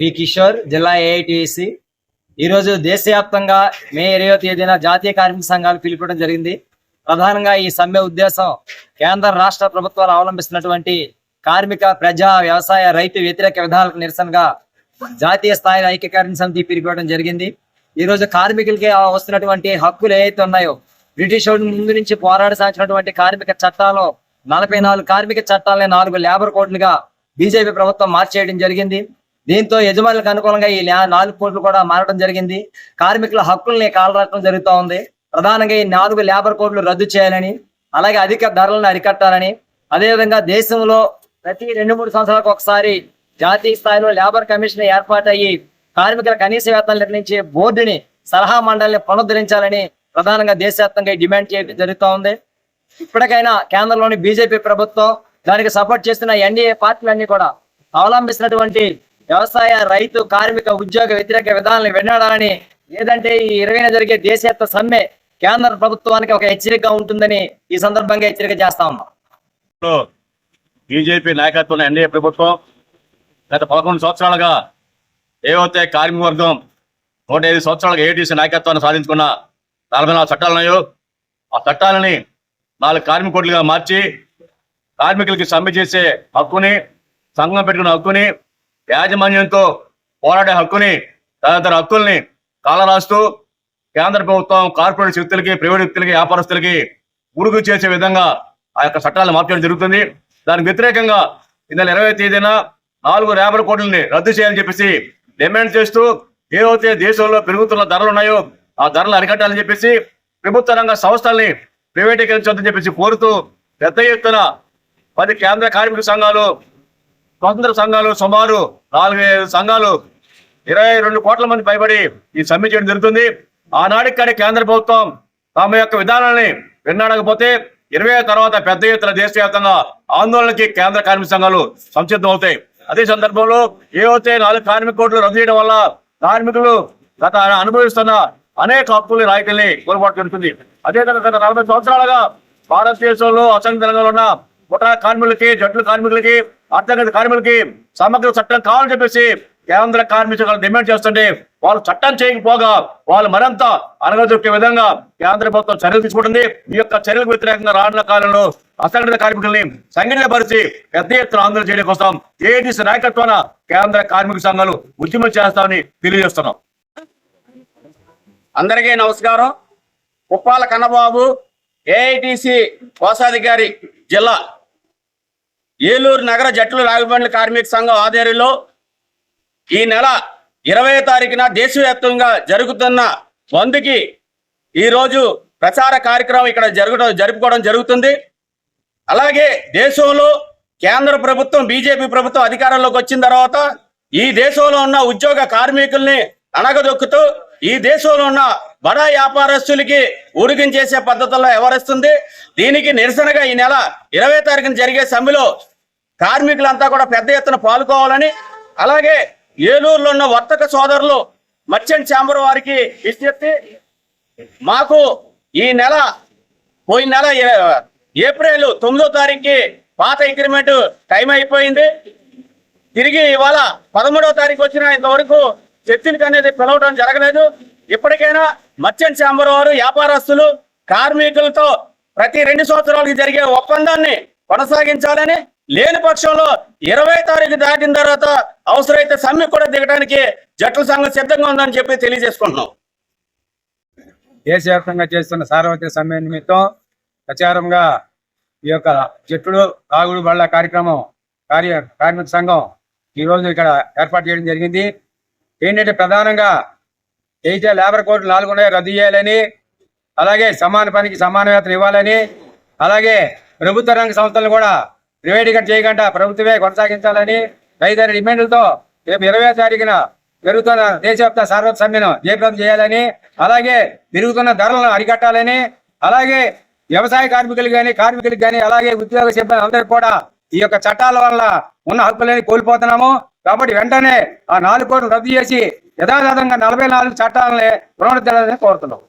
P Kishore జిల్లా AITC. ఈరోజు దేశవ్యాప్తంగా మే ఇరవై తేదీన జాతీయ కార్మిక సంఘాలు పిలుపడం జరిగింది. ప్రధానంగా ఈ సమ్మె ఉద్దేశం కేంద్ర రాష్ట్ర ప్రభుత్వాలు అవలంబిస్తున్నటువంటి కార్మిక ప్రజా వ్యవసాయ రైతు వ్యతిరేక విధానాలకు నిరసనగా జాతీయ స్థాయి ఐక్య కార్మిక సమితి పిలుపుకోవడం జరిగింది. ఈ రోజు కార్మికులకి వస్తున్నటువంటి హక్కులు ఏవైతే ఉన్నాయో బ్రిటిష్ ముందు నుంచి పోరాట సాగించినటువంటి కార్మిక చట్టాలు నలభై నాలుగు కార్మిక చట్టాలని నాలుగు లేబర్ కోడ్లుగా బీజేపీ ప్రభుత్వం మార్చేయడం జరిగింది. దీంతో యజమానులకు అనుకూలంగా ఈ నాలుగు కోట్లు కూడా మారడం జరిగింది. కార్మికుల హక్కుల్ని కాలరాటం జరుగుతూ ఉంది. ప్రధానంగా ఈ నాలుగు లేబర్ కోడ్లు రద్దు చేయాలని అలాగే అధిక ధరలను అరికట్టాలని అదేవిధంగా దేశంలో ప్రతి రెండు మూడు సంవత్సరాలకు ఒకసారి జాతీయ స్థాయిలో లేబర్ కమిషన్ ఏర్పాటయ్యి కార్మికుల కనీస వేతనాలు నిర్ణయించే బోర్డుని సలహా మండలిని పునరుద్ధరించాలని ప్రధానంగా దేశవ్యాప్తంగా డిమాండ్ చేయడం జరుగుతూ ఉంది. ఇప్పటికైనా కేంద్రంలోని బీజేపీ ప్రభుత్వం దానికి సపోర్ట్ చేస్తున్న ఎన్డీఏ పార్టీలన్నీ కూడా అవలంబిస్తున్నటువంటి వ్యవసాయ రైతు కార్మిక ఉద్యోగ వ్యతిరేక విధానాలను వెన్నాడాలని లేదంటే ఈ ఇరవైన జరిగే దేశవ్యాప్త సమ్మె కేంద్ర ప్రభుత్వానికి ఒక హెచ్చరికగా ఉంటుందని ఈ సందర్భంగా హెచ్చరిక చేస్తా ఉన్నాం. బీజేపీ నాయకత్వంలో ఎన్డీఏ ప్రభుత్వం గత పదకొండు సంవత్సరాలుగా ఏవైతే కార్మిక వర్గం నూట ఐదు సంవత్సరాలుగా ఏటీసీ నాయకత్వాన్ని సాధించుకున్న నలభై నాలుగు చట్టాలు ఉన్నాయో ఆ చట్టాలని నాలుగు కార్మిక కోట్లుగా మార్చి కార్మికులకి సమ్మె చేసే హక్కుని సంఘం పెట్టుకున్న హక్కుని యాజమాన్యంతో పోరాడే హక్కుని తదితర హక్కుల్ని కాలరాస్తూ కేంద్ర ప్రభుత్వం కార్పొరేట్ శక్తులకి ప్రైవేట్ వ్యక్తులకి వ్యాపారస్తులకి ఉరుగు చేసే విధంగా ఆ యొక్క చట్టాలను మార్చడం జరుగుతుంది. దానికి వ్యతిరేకంగా ఈ నెల ఇరవై తేదీన నాలుగు రేపల కోట్లని రద్దు చేయాలని చెప్పేసి డిమాండ్ చేస్తూ ఏవైతే దేశంలో పెరుగుతున్న ధరలు ఉన్నాయో ఆ ధరలు అరికట్టాలని చెప్పేసి ప్రభుత్వ రంగ సంస్థల్ని ప్రైవేటీకరించొద్దని చెప్పేసి కోరుతూ పెద్ద ఎత్తున పది కేంద్ర కార్మిక సంఘాలు స్వతంత్ర సంఘాలు సుమారు నాలుగు సంఘాలు ఇరవై రెండు కోట్ల మంది పైబడి ఈ సమ్మె చేయడం జరుగుతుంది. ఆనాటికి కానీ కేంద్ర ప్రభుత్వం తమ యొక్క విధానాన్ని విన్నాడకపోతే ఇరవై తర్వాత పెద్ద ఎత్తున దేశవ్యాప్తంగా ఆందోళనకి కేంద్ర కార్మిక సంఘాలు సంసిద్ధం అవుతాయి అదే సందర్భంలో ఏవైతే నాలుగు కార్మిక కోట్లు రద్దు చేయడం వల్ల కార్మికులు గత అనుభవిస్తున్న అనేక హక్కుల్ని రాయితీని కోల్పోవడం జరుగుతుంది. అదే గత నలభై సంవత్సరాలుగా భారతదేశంలో అసంఘ రంగంలో ఉన్న పుట్ట కార్మికులకి జట్లు కార్మికులకి అర్థగత కార్మికులకి సమగ్ర చట్టం కావాలని చెప్పేసి కేంద్ర కార్మికులు డిమాండ్ చేస్తుంటే వాళ్ళు చట్టం చేయకపోగా వాళ్ళు మరింత అనగదొక్కే విధంగా కేంద్ర ప్రభుత్వం చర్యలు తీసుకుంటుంది. ఈ యొక్క చర్యలకు వ్యతిరేకంగా రానున్న కాలంలో అసంఘటిత కార్మికుల్ని సంఘటితపరిచి పెద్ద ఎత్తున ఆందోళన చేయడం కోసం ఏటీసీ నాయకత్వాన కేంద్ర కార్మిక సంఘాలు ఉద్యమం చేస్తామని తెలియజేస్తున్నాం. అందరికీ నమస్కారం. ఉప్పాల కన్నబాబు ఏఐటిసి కోశాధికారి జిల్లా ఏలూరు నగర జట్లు రాగిబండ్ల కార్మిక సంఘం ఆధ్వర్యంలో ఈ నెల ఇరవై తారీఖున దేశవ్యాప్తంగా జరుగుతున్న బంద్కి ఈరోజు ప్రచార కార్యక్రమం ఇక్కడ జరగడం జరుపుకోవడం జరుగుతుంది. అలాగే దేశంలో కేంద్ర ప్రభుత్వం బీజేపీ ప్రభుత్వం అధికారంలోకి వచ్చిన తర్వాత ఈ దేశంలో ఉన్న ఉద్యోగ కార్మికుల్ని అణగదొక్కుతూ ఈ దేశంలో ఉన్న బడా వ్యాపారస్తులకి ఊరికించేసే పద్ధతుల్లో ఎవరిస్తుంది దీనికి నిరసనగా ఈ నెల ఇరవై తారీఖున జరిగే సమ్మెలో కార్మికులంతా కూడా పెద్ద ఎత్తున పాల్గొవాలని అలాగే ఏలూరులో ఉన్న వర్తక సోదరులు మర్చెంట్ ఛాంబర్ వారికి విజ్ఞప్తి. మాకు ఈ నెల పోయిన నెల ఏ- ఏప్రిల్ తొమ్మిదో తారీఖుకి పాత ఇంక్రిమెంట్ టైం అయిపోయింది. తిరిగి ఇవాళ పదమూడవ తారీఖు వచ్చిన ఇంతవరకు చర్చలకు అనేది పిలవడం జరగలేదు. ఇప్పటికైనా మర్చెంట్ ఛాంబర్ వారు వ్యాపారస్తులు కార్మికులతో ప్రతి రెండు సంవత్సరాలకి జరిగే ఒప్పందాన్ని కొనసాగించాలని లేని పక్షంలో ఇరవై తారీఖు దాటిన తర్వాత అవసరమైతే సమ్మె కూడా దిగడానికి జట్ల సంఘం సిద్ధంగా ఉందని చెప్పి తెలియజేసుకుంటున్నాం. దేశవ్యాప్తంగా చేస్తున్న సార్వత్రిక సమ్మె నిమిత్తం ప్రచారంగా ఈ యొక్క జట్టుడు తాగుడు బళ్ళ కార్యక్రమం కార్య కార్మిక సంఘం ఈ రోజు ఇక్కడ ఏర్పాటు చేయడం జరిగింది. ఏంటంటే ప్రధానంగా ఏదైతే లేబర్ కోర్టు నాలుగున్నాయో రద్దు చేయాలని అలాగే సమాన పనికి సమాన వేతనం ఇవ్వాలని అలాగే ప్రభుత్వ రంగ సంస్థలను కూడా ప్రైవేటీకరణ చేయకుండా ప్రభుత్వమే కొనసాగించాలని రైతుల డిమాండ్లతో రేపు ఇరవై తారీఖున పెరుగుతున్న దేశవ్యాప్త సార్వత్రిక సమ్మెను జయప్రదం చేయాలని అలాగే పెరుగుతున్న ధరలను అరికట్టాలని అలాగే వ్యవసాయ కార్మికులు కానీ కార్మికులకు కానీ అలాగే ఉద్యోగ సిబ్బంది అందరికీ కూడా ఈ యొక్క చట్టాల వల్ల ఉన్న హక్కులని కోల్పోతున్నాము. కాబట్టి వెంటనే ఆ నాలుగు కోట్లు రద్దు చేసి యథాతథంగా నలభై నాలుగు చట్టాలని పునరుద్ధరించాలని కోరుతున్నాం